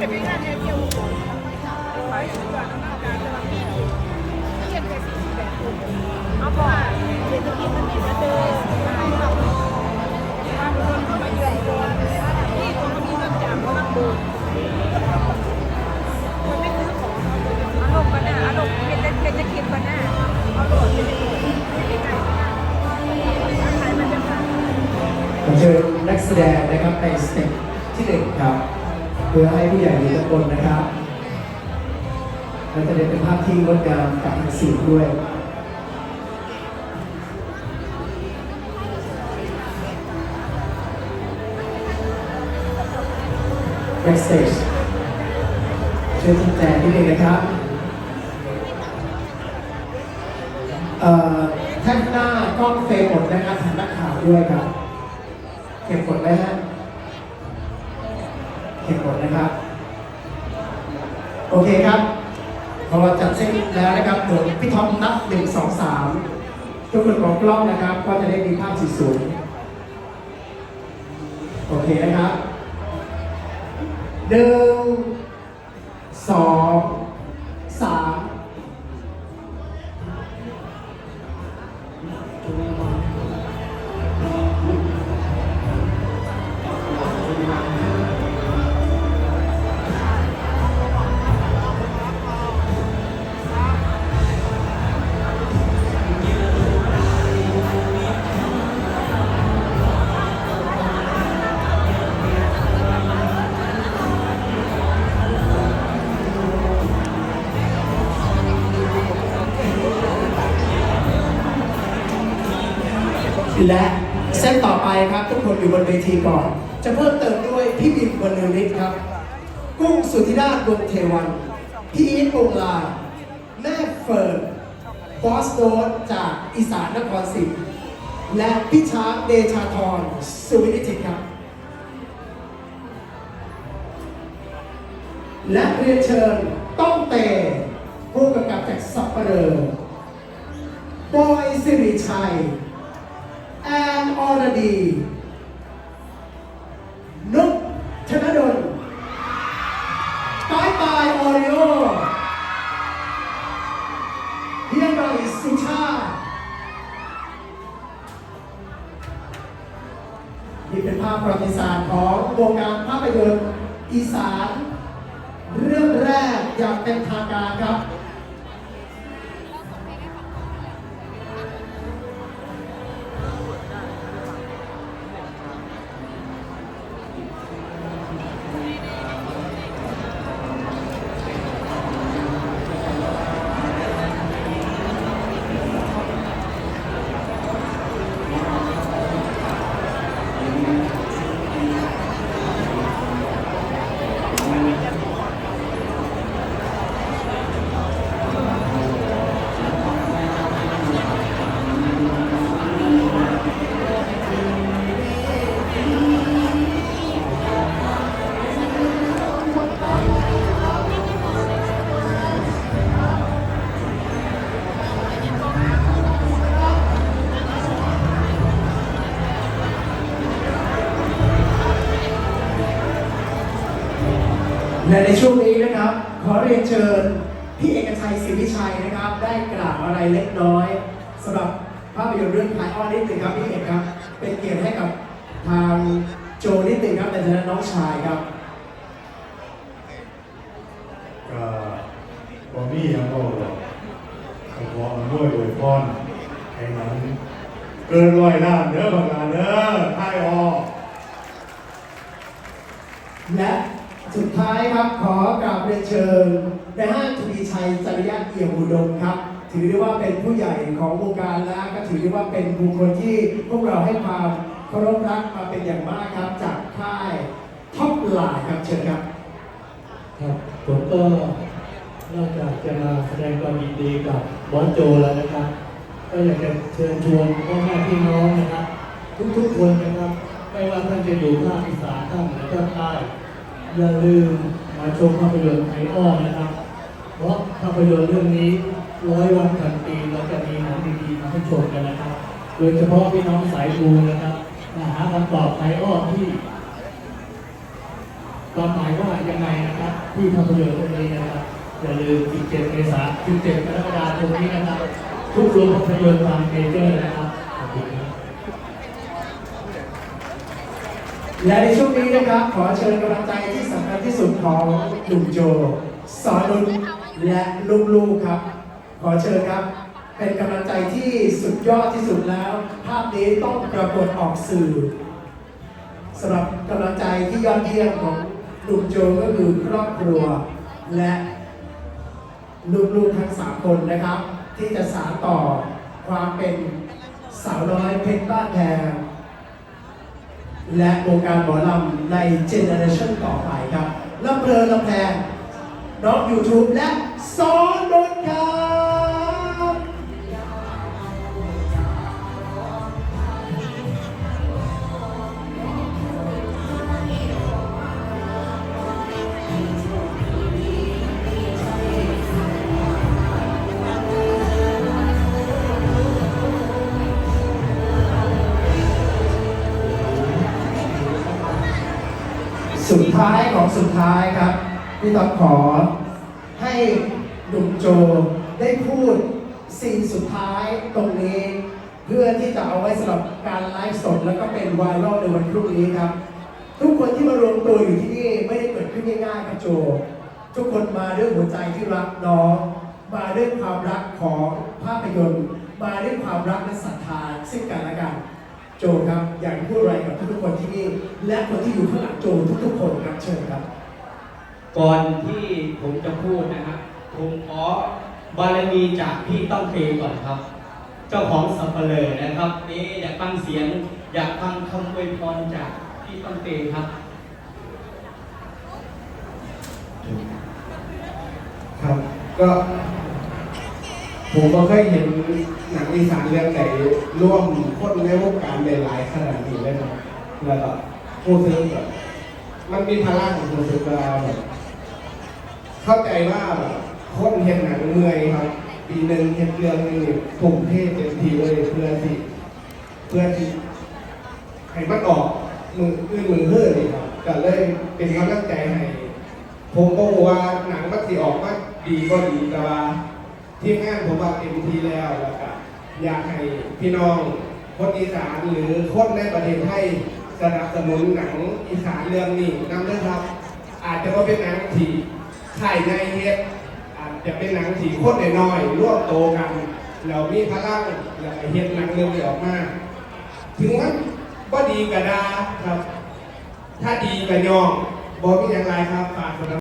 ได้ไปงานเดียเที่ยวไปสุดยอดน้ำการตลาดที่เขียงแค่สี่สิบแปดคนเอาพอเศรษฐกิจมันดีมาเดินบางคนเข้ามาเยอนตัวนี่คนก็มีเงินจากเขานั่งดูคนไม่ซื้อของอารมณ์กันนะอารมณ์เป็นเศรษฐกิจกันนะอาโหลดเป็นไม่ได้ใจขายมันจะขายขอเชิญนักแสดงนะครับในสเต็ปที่หนึ่งครับ เพื่อให้ผู้ใหญ่ทุกคนนะครับและจะได้เป็นภาพที่งดงามกับทางสื่ด้วย Backstage เชิญแจกนิดนึงนะครับเอ่อท่านหน้ากล้องเฟรมหมดนะครับทางนักข่าวด้วยครับ เก็บหมดไหมฮะ เก็บหมดนะครับ โอเคครับ พอเราจัดเส้นแล้วนะครับเดี๋ยวพี่ท็อปนับหนึ่งสองสามทุกคนของกล้องนะครับ ก็จะได้มีภาพสวยๆโอเคนะครับหนึ่งสอง และเส้นต่อไปครับทุกคนอยู่บนเวทีก่อน จะเพิ่มเติมด้วยพี่บิมบรรลือฤทธิ์ครับ กุ้งสุธิราชดวงเทวัน พี่อีทปงลา แม่เฟิร์นบอสโดสจากอีสานนครศรีและพี่ช้างเดชาธรสุวินิจิตครับ และเรียนเชิญต้องเตผู้กำกับจากสัปเหร่อบอยสิริชัย แอนอรดีนุกธนดลปายปายออริโอเฮียงไรสุชาตินี่เป็นภาพประวัติศาสตร์ของวงการภาพยนตร์อีสาน เรื่องแรกอย่างเป็นทางการครับ และในช่วงนี้นะครับ ขอเรียนเชิญพี่เอกชัยศรีวิชัยนะครับ ได้กล่าวอะไรเล็กน้อยสำหรับภาพยนตร์เรื่องพายอ้อนนิดหนึ่งครับพี่เอกครับเป็นเกียรติให้กับทางโจนิดหนึ่งครับในฐานะน้องชายครับก็บอมี่ยังก็หรอกขอบอกมันด้วยโดยพรไอ้นั้นเกินร้อยล้านเด้อบางงานเด้อท้ายออกและ สุดท้ายครับขอกราบเรียนเชิญในห้างทวีชัยจริยะเอี่ยมอุดมครับ ถือได้ว่าเป็นผู้ใหญ่ของวงการและก็ถือได้ว่าเป็นบุคคลที่พวกเราให้ความเคารพรักมาเป็นอย่างมากครับ จากค่ายท็อปไลน์ครับเชิญครับครับผมก็นอกจากจะมาแสดงความยินดีกับบอสโจแล้วนะครับ ก็อยากจะเชิญชวนพ่อแม่พี่น้องนะครับ ทุกๆคนนะครับ ไม่ว่าท่านจะอยู่ภาคอีสานท่านหรือภาคใต้ อย่าลืมมาชมภาพยนตร์ไออ้อนะครับ เพราะภาพยนตร์เรื่องนี้ร้อยวันพันปีเราจะมีหนังดีๆมาให้ชมกันนะครับ โดยเฉพาะพี่น้องสายบูนะครับมาหาคำตอบไออ้อที่ความหมายว่ายังไงนะครับที่ภาพยนตร์เรื่องนี้นะครับอย่าลืม17เมษายน17กรกฎาคมนี้นะครับ ทุกโรงภาพยนตร์ทางเมเจอร์นะครับขอบคุณครับ และในช่วงนี้นะครับขอเชิญกำลังใจที่สำคัญที่สุดของหนุ่มโจ สอนนุนและลูกๆครับ ขอเชิญครับ เป็นกำลังใจที่สุดยอดที่สุดแล้ว ภาพนี้ต้องปรากฏออกสื่อสำหรับกำลังใจที่ยอดเยี่ยมของหนุ่มโจก็คือครอบครัว และลูกๆทั้งสามคนนะครับ ที่จะสานต่อความเป็นสาวน้อยเพชรบ้านแพง และวงการหมอลำในเจเนอเรชันต่อไปครับลำเพลินลำแพงน้องยูทูบและสอนดนครับ ท้ายของสุดท้ายครับ พี่ต้องขอให้หนุ่มโจได้พูดซีนสุดท้ายตรงนี้ เพื่อที่จะเอาไว้สำหรับการไลฟ์สดแล้วก็เป็นไวรัลในวันพรุ่งนี้ครับ ทุกคนที่มารวมตัวอยู่ที่นี่ไม่ได้เกิดขึ้นง่ายๆครับโจ ทุกคนมาด้วยหัวใจที่รักน้อง มาด้วยความรักของภาพยนตร์ มาด้วยความรักและศรัทธาซึ่งกันและกัน โจครับอยากพูดอะไรกับทุกๆคนที่นี่ และคนที่อยู่ข้างหลังโจทุกๆคนครับเชิญครับ ก่อนที่ผมจะพูดนะครับผมขอบารมีจากพี่ต้องเตก่อนครับ เจ้าของสับเปลอนะครับนี่อยากฟังเสียง อยากฟังคำอวยพรจากพี่ต้องเตครับครับก็ ผมก็เคยเห็นหนังอีสานเรื่องไหนร่วมคนในวงการในหลายขนาดนี้เลยนะแล้วก็พูดถึงแบบมันมีพลังรู้สึกว่าแบบเข้าใจว่าคนเห็นหนังเมื่อยครับปีหนึ่งเห็นเรื่องนึงทุ่มเทเต็มทีเลยเพื่อที่เพื่อที่ให้มันออกมืออื่นมือเฮือนี่ครับก็เลยเป็นกำลังใจให้ผมก็บอกว่าหนังมันสิออกมาดีก็ดีแต่ว่า ทีมงานผมว่าเต็มที่แล้วแล้วก็อยากให้พี่น้องคนอีสานหรือคนในประเทศไทยสนับสนุนหนังอีสานเรื่องนี้นำด้วยครับ อาจจะว่าเป็นหนังที่ถ่ายในเฮ็ดอาจจะเป็นหนังที่คนน้อยร่วมโตกันแล้วมีพลังแล้วก็เฮ็ดหนังเรื่องนี้ออกมาถึงมันก็ดีกับดาครับ ถ้าดีกับยองบอกมีอย่างไรครับฝากสนับ